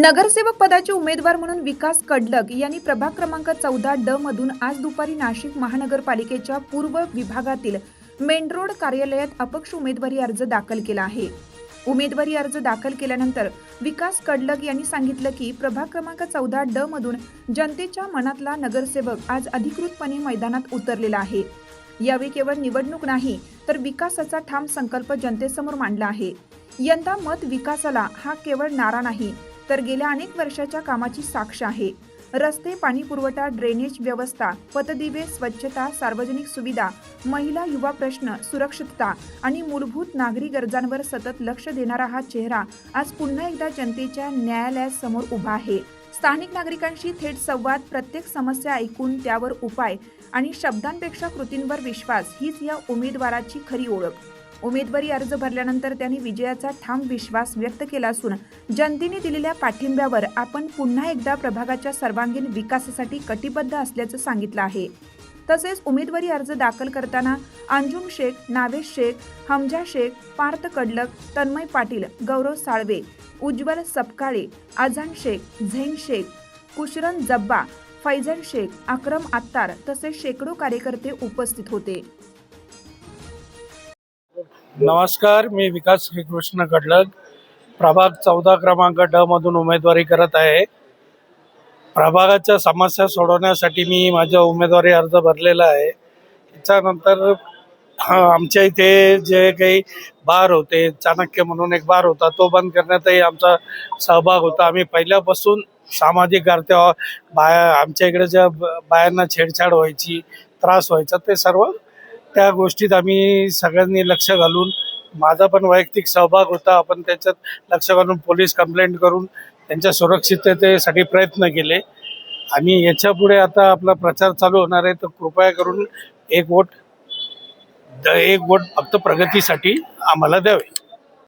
नगरसेवक पदाचे उमेदवार म्हणून विकास कडलग यांनी प्रभाग क्रमांक चौदा ड मधून आज दुपारी नाशिक महानगरपालिकेच्या पूर्व विभागातील मेन रोड कार्यालयात अपक्ष उमेदवारी अर्ज दाखल केला आहे. उमेदवारी अर्ज दाखल केल्यानंतर विकास कडलग यांनी सांगितलं की प्रभाग क्रमांक चौदा ड मधून जनतेच्या मनातला नगरसेवक आज अधिकृतपणे मैदानात उतरलेला आहे. यावेळी केवळ निवडणूक नाही तर विकासाचा ठाम संकल्प जनतेसमोर मांडला आहे. यंदा मत विकासाला हा केवळ नारा नाही तर गेल्या अनेक वर्षाच्या कामाची साक्ष आहे. रस्ते पाणी पुरवठा ड्रेनेज व्यवस्था पतदिवे स्वच्छता सार्वजनिक सुविधा महिला युवा प्रश्न सुरक्षितता आणि मूलभूत नागरी गरजांवर सतत लक्ष देणारा हा चेहरा आज पुन्हा एकदा जनतेच्या न्यायालयासमोर उभा आहे. स्थानिक नागरिकांशी थेट संवाद प्रत्येक समस्या ऐकून त्यावर उपाय आणि शब्दांपेक्षा कृतींवर विश्वास हीच या उमेदवाराची खरी ओळख. उमेदवारी अर्ज भरल्यानंतर त्यांनी विजयाचा ठाम विश्वास व्यक्त केला असून जनतेने दिलेल्या पाठिंब्यावर आपण पुन्हा एकदा प्रभागाच्या सर्वांगीण विकासासाठी कटिबद्ध असल्याचं सांगितलं आहे. तसेच उमेदवारी अर्ज दाखल करताना अंजुम शेख नावेश शेख हमजा शेख पार्थ कडलक तन्मय पाटील गौरव साळवे उज्ज्वल सपकाळे अझान शेख झैन शेख कुशरन जब्बा फैजल शेख अक्रम आत्तार तसेच शेकडो कार्यकर्ते उपस्थित होते. नमस्कार मी विकास श्रीकृष्ण कडलग प्रभाग चौदा क्रमांक ड मधून उमेदवारी करत आहे. प्रभागाच्या समस्या सोडवण्यासाठी मी माझा उमेदवारी अर्ज भरलेला आहे. त्याच्यानंतर आमच्या इथे जे काही बार होते चाणक्य म्हणून एक बार होता तो बंद करण्यातही आमचा सहभाग होता. आम्ही पहिल्यापासून सामाजिक कार्य बाया आमच्या इकडे ज्या ब- बायांना छेडछाड व्हायची त्रास व्हायचा ते सर्व त्या गोष्टीत आम्ही सगळ्यांनी लक्ष घालून माझा पण वैयक्तिक सहभाग होता आपण त्याच्यात लक्ष घालून पोलीस कंप्लेंट करून त्यांच्या सुरक्षिततेसाठी प्रयत्न केले. आणि याच्यापुढे आता आपला प्रचार चालू होणार आहे तर कृपया करून एक वोट द- एक वोट फक्त प्रगतीसाठी आम्हाला द्यावे.